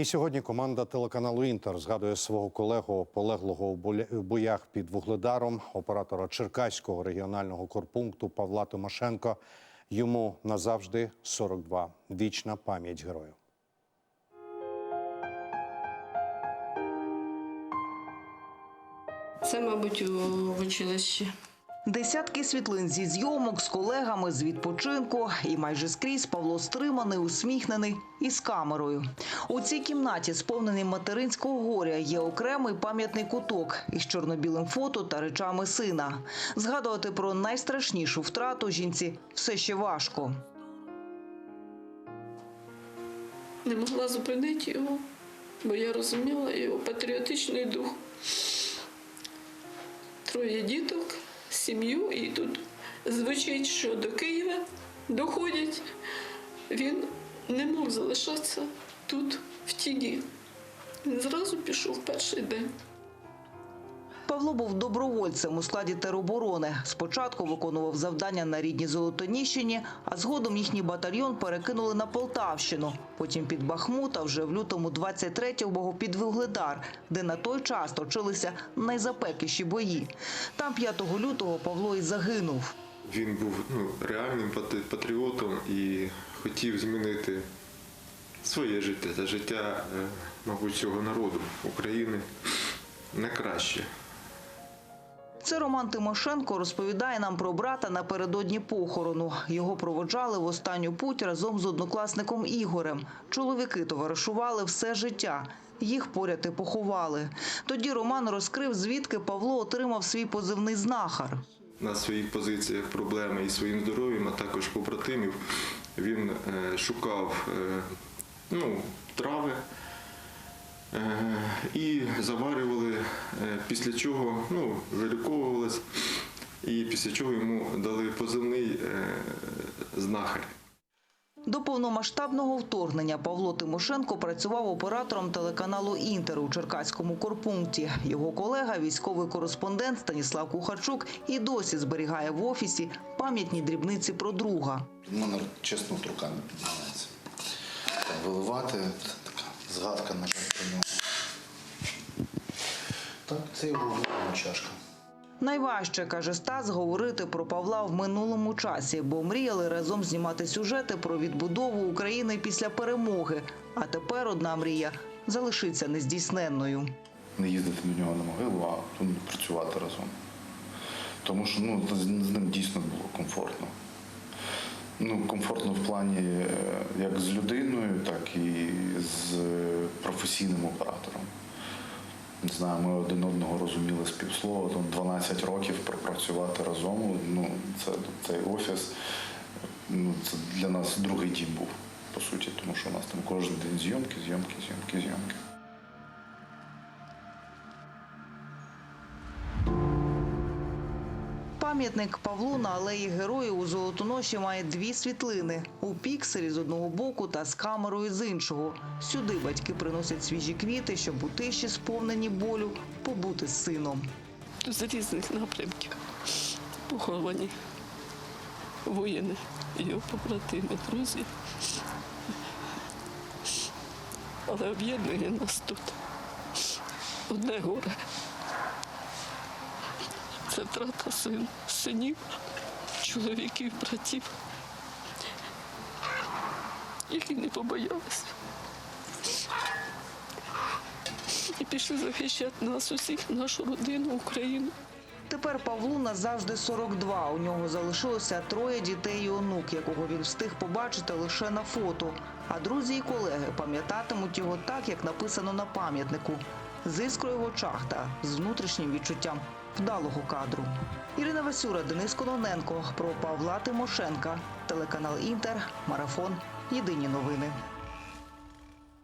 І сьогодні команда телеканалу Інтер згадує свого колегу, полеглого у боях під Вугледаром, оператора Черкаського регіонального корпункту Павла Тимошенко. Йому назавжди 42. Вічна пам'ять герою. Це, мабуть, в училищі. Десятки світлин зі зйомок з колегами з відпочинку, і майже скрізь Павло стриманий, усміхнений і з камерою. У цій кімнаті, сповненій материнського горя, є окремий пам'ятний куток із чорно-білим фото та речами сина. Згадувати про найстрашнішу втрату жінці все ще важко. Не могла зупинити його, бо я розуміла його патріотичний дух. Троє діток, сім'ю, і тут звучить, що до Києва доходять. Він не мог залишатися тут, в тіні. Він зразу пішов перший день. Павло був добровольцем у складі тероборони. Спочатку виконував завдання на рідній Золотоніщині, а згодом їхній батальйон перекинули на Полтавщину. Потім під Бахмут, а вже в лютому 23-го під Вугледар, де на той час точилися найзапекліші бої. Там 5 лютого Павло і загинув. Він був ну, реальним патріотом і хотів змінити своє життя та життя, е, мабуть, цього народу України на краще. Це Роман Тимошенко розповідає нам про брата напередодні похорону. Його проводжали в останню путь разом з однокласником Ігорем. Чоловіки товаришували все життя. Їх поряд і поховали. Тоді Роман розкрив, звідки Павло отримав свій позивний знахар. На своїх позиціях проблеми із своїм здоров'ям, а також побратимів. Він е, шукав е, ну, трави і заварювали, е, після чого ну, виліковувались, і після чого йому дали позивний е, знахар. До повномасштабного вторгнення Павло Тимошенко працював оператором телеканалу Інтер у Черкаському корпункті. Його колега, військовий кореспондент Станіслав Кухарчук, і досі зберігає в офісі пам'ятні дрібниці про друга. У мене чесно рука не піднімається. Виливати, згадка, на жаль, про нього. Так, це його улюблена чашка. Найважче, каже Стас, говорити про Павла в минулому часі, бо мріяли разом знімати сюжети про відбудову України після перемоги. А тепер одна мрія залишиться нездійсненною. Не їздити до нього на могилу, а працювати разом. Тому що ну, з з ним дійсно було комфортно. Ну, комфортно в плані е, як з людиною, так і з е, професійним оператором. Не знаю, ми один одного розуміли співслово, там 12 років пропрацювати разом. Ну, це, цей офіс, ну, це для нас другий дім був, по суті, тому що у нас там кожен день зйомки, зйомки, зйомки, зйомки. Пам'ятник Павлу на алеї Героїв у Золотоноші має дві світлини у пікселі з одного боку та з камерою з іншого. Сюди батьки приносять свіжі квіти, щоб у тиші, сповнені болю, побути з сином. З різних напрямків поховані воїни, його побратими, друзі. Але об'єднує нас тут одне горе. Це втрата син, синів, чоловіків, братів, які не побоялися. І пішли захищати нас усіх, нашу родину, Україну. Тепер Павлу назавжди 42. У нього залишилося троє дітей і онук, якого він встиг побачити лише на фото. А друзі і колеги пам'ятатимуть його так, як написано на пам'ятнику, з іскрою в очах та з внутрішнім відчуттям вдалого кадру. Ірина Васюра, Денис Кононенко про Павла Тимошенка, телеканал Інтер, Марафон. Єдині новини.